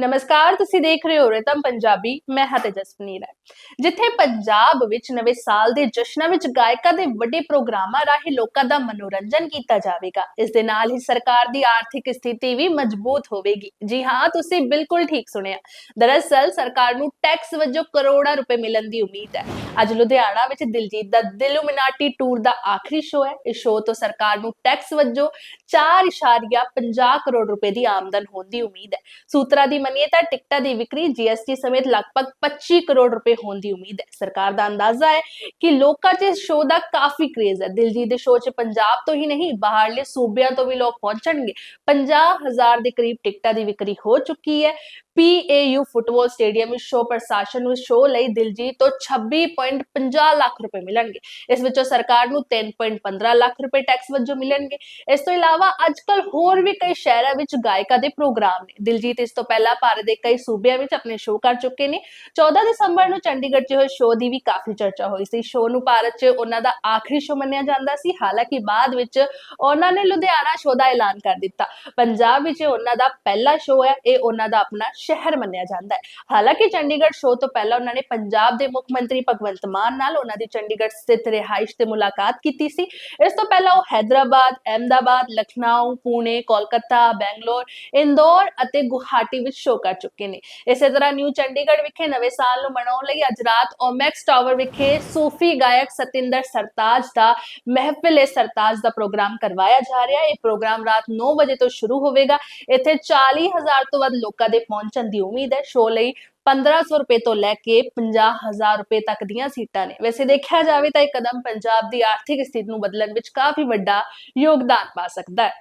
ਨਮਸਕਾਰ, ਤੁਸੀਂ ਦੇਖ ਰਹੇ ਹੋ ਰਿਤਮ ਪੰਜਾਬੀ, ਮੈਂ ਹਾਂ ਤੇਜਸਵਨੀ ਰਾਏ। ਜਿੱਥੇ ਪੰਜਾਬ ਵਿੱਚ ਨਵੇਂ ਸਾਲ ਦੇ ਜਸ਼ਨਾਂ ਵਿੱਚ ਗਾਇਕਾਂ ਦੇ ਵੱਡੇ ਪ੍ਰੋਗਰਾਮਾਂ ਰਾਹੀਂ ਲੋਕਾਂ ਦਾ ਮਨੋਰੰਜਨ ਕੀਤਾ ਜਾਵੇਗਾ, ਇਸ ਦੇ ਨਾਲ ਹੀ ਸਰਕਾਰ ਦੀ ਆਰਥਿਕ ਸਥਿਤੀ ਵੀ ਮਜ਼ਬੂਤ ਹੋਵੇਗੀ। ਜੀ ਹਾਂ, ਤੁਸੀਂ ਬਿਲਕੁਲ ਠੀਕ ਸੁਣਿਆ। ਦਰਅਸਲ, ਸਰਕਾਰ ਨੂੰ ਟੈਕਸ ਵਜੋਂ ਕਰੋੜਾਂ ਰੁਪਏ ਮਿਲਣ ਦੀ ਉਮੀਦ ਹੈ। ਅੱਜ ਲੁਧਿਆਣਾ ਵਿੱਚ ਦਿਲਜੀਤ ਦਾ ਦਿਲੂਮਿਨਾਟੀ ਟੂਰ ਦਾ ਆਖਰੀ ਸ਼ੋਅ ਹੈ। ਇਸ ਸ਼ੋਅ ਤੋਂ ਸਰਕਾਰ ਨੂੰ ਟੈਕਸ ਵਜੋਂ 4.50 ਕਰੋੜ ਰੁਪਏ ਦੀ ਆਮਦਨ ਹੋਣ ਦੀ ਉਮੀਦ ਹੈ। ਸੂਤਰਾਂ ਦੀ ਮੰਨੀਏ ਤਾਂ ਟਿਕਟਾਂ ਦੀ ਵਿਕਰੀ ਜੀਐਸਟੀ ਸਮੇਤ ਲਗਭਗ 25 ਕਰੋੜ ਰੁਪਏ ਹੋਣ ਦੀ ਉਮੀਦ ਹੈ। ਸਰਕਾਰ ਦਾ ਅੰਦਾਜ਼ਾ ਹੈ ਕਿ ਲੋਕਾਂ 'ਚ ਇਸ ਸ਼ੋਅ ਦਾ ਕਾਫੀ ਕ੍ਰੇਜ਼ ਹੈ। ਦਿਲਜੀਤ ਦੇ ਸ਼ੋਅ 'ਚ ਪੰਜਾਬ ਤੋਂ ਹੀ ਨਹੀਂ, ਬਾਹਰਲੇ ਸੂਬਿਆਂ ਤੋਂ ਵੀ ਲੋਕ ਪਹੁੰਚਣਗੇ। 50000 ਦੇ ਕਰੀਬ ਟਿਕਟਾਂ ਦੀ ਵਿਕਰੀ ਹੋ ਚੁੱਕੀ ਹੈ। ਪੀਏਯੂ ਫੁੱਟਬਾਲ ਸਟੇਡੀਅਮ ਵਿੱਚ ਸ਼ੋਅ ਪ੍ਰਸ਼ਾਸਨ ਨੂੰ ਸ਼ੋਅ ਲਈ ਦਿਲਜੀਤ ਤੋਂ 26.50 ਲੱਖ ਰੁਪਏ ਮਿਲਣਗੇ। ਇਸ ਵਿੱਚੋਂ ਸਰਕਾਰ ਨੂੰ 3.15 ਲੱਖ ਰੁਪਏ ਟੈਕਸ ਵਜੋਂ ਮਿਲਣਗੇ। ਇਸ ਤੋਂ ਇਲਾਵਾ ਅੱਜਕੱਲ ਹੋਰ ਵੀ ਕਈ ਸ਼ਹਿਰਾਂ ਵਿੱਚ ਗਾਇਕਾਂ ਦੇ ਪ੍ਰੋਗਰਾਮ ਨੇ। ਦਿਲਜੀਤ, ਇਸ ਤੋਂ ਪਹਿਲਾਂ ਭਾਰਤ ਦੇ ਕਈ ਸੂਬਿਆਂ ਵਿੱਚ ਆਪਣੇ ਸ਼ੋਅ ਕਰ ਚੁੱਕੇ ਨੇ। 14 ਦਸੰਬਰ ਨੂੰ ਚੰਡੀਗੜ੍ਹ 'ਚ ਹੋਏ ਸ਼ੋਅ ਦੀ ਵੀ ਕਾਫੀ ਚਰਚਾ ਹੋਈ ਸੀ। ਸ਼ੋਅ ਨੂੰ ਭਾਰਤ 'ਚ ਉਹਨਾਂ ਦਾ ਆਖਰੀ ਸ਼ੋਅ ਮੰਨਿਆ ਜਾਂਦਾ ਸੀ। ਹਾਲਾਂਕਿ ਬਾਅਦ ਵਿੱਚ ਉਹਨਾਂ ਨੇ ਲੁਧਿਆਣਾ ਸ਼ੋਅ ਦਾ ਐਲਾਨ ਕਰ ਦਿੱਤਾ। ਪੰਜਾਬ ਵਿੱਚ ਉਹਨਾਂ ਦਾ ਪਹਿਲਾ ਸ਼ੋਅ ਹੈ। ਇਹ ਉਹਨਾਂ ਦਾ ਆਪਣਾ ਸ਼ਹਿਰ ਮੰਨਿਆ ਜਾਂਦਾ ਹੈ। ਹਾਲਾਂਕਿ ਚੰਡੀਗੜ੍ਹ ਸ਼ੋਅ ਤੋਂ ਪਹਿਲਾਂ ਉਹਨਾਂ ਨੇ ਪੰਜਾਬ ਦੇ ਮੁੱਖ ਮੰਤਰੀ ਭਗਵੰਤ ਮਾਨ ਨਾਲ ਉਹਨਾਂ ਦੀ ਚੰਡੀਗੜ੍ਹ ਸਥਿਤ ਰਿਹਾਇਸ਼ ਤੇ ਮੁਲਾਕਾਤ ਕੀਤੀ ਸੀ। ਇਸ ਤੋਂ ਪਹਿਲਾਂ ਉਹ ਹੈਦਰਾਬਾਦ, ਅਹਿਮਦਾਬਾਦ, ਲਖਨਊ, ਪੁਣੇ, ਕੋਲਕਾਤਾ, ਬੈਂਗਲੌਰ, ਇੰਦੌਰ ਅਤੇ ਗੁਹਾਟੀ ਵਿੱਚ ਸ਼ੋਅ ਕਰ ਚੁੱਕੇ ਨੇ। ਇਸੇ ਤਰ੍ਹਾਂ ਨਿਊ ਚੰਡੀਗੜ੍ਹ ਵਿਖੇ ਨਵੇਂ ਸਾਲ ਨੂੰ ਮਨਾਉਣ ਲਈ ਅੱਜ ਰਾਤ ਓਮੈਕਸ ਟਾਵਰ ਵਿਖੇ ਸੂਫੀ ਗਾਇਕ ਸਤਿੰਦਰ ਸਰਤਾਜ ਦਾ ਮਹਿਫਿਲ ਸਰਤਾਜ ਦਾ ਪ੍ਰੋਗਰਾਮ ਕਰਵਾਇਆ ਜਾ ਰਿਹਾ। ਹੈ ਇਹ ਪ੍ਰੋਗਰਾਮ ਰਾਤ 9 ਵਜੇ ਤੋਂ ਸ਼ੁਰੂ ਹੋਵੇਗਾ। ਇੱਥੇ 40000 ਤੋਂ ਵੱਧ ਲੋਕਾਂ ਦੇ ਪਹੁੰਚਣ ਦੀ ਉਮੀਦ ਹੈ। ਸ਼ੋਅ ਲਈ 1500 ਰੁਪਏ ਤੋਂ ਲੈ ਕੇ 50000 ਰੁਪਏ ਤੱਕ ਦੀਆਂ ਸੀਟਾਂ ਨੇ। ਵੈਸੇ ਦੇਖਿਆ ਜਾਵੇ ਤਾਂ ਇਹ ਕਦਮ ਪੰਜਾਬ ਦੀ ਆਰਥਿਕ ਸਥਿਤੀ ਨੂੰ ਬਦਲਣ ਵਿੱਚ ਕਾਫੀ ਵੱਡਾ ਯੋਗਦਾਨ ਪਾ ਸਕਦਾ ਹੈ।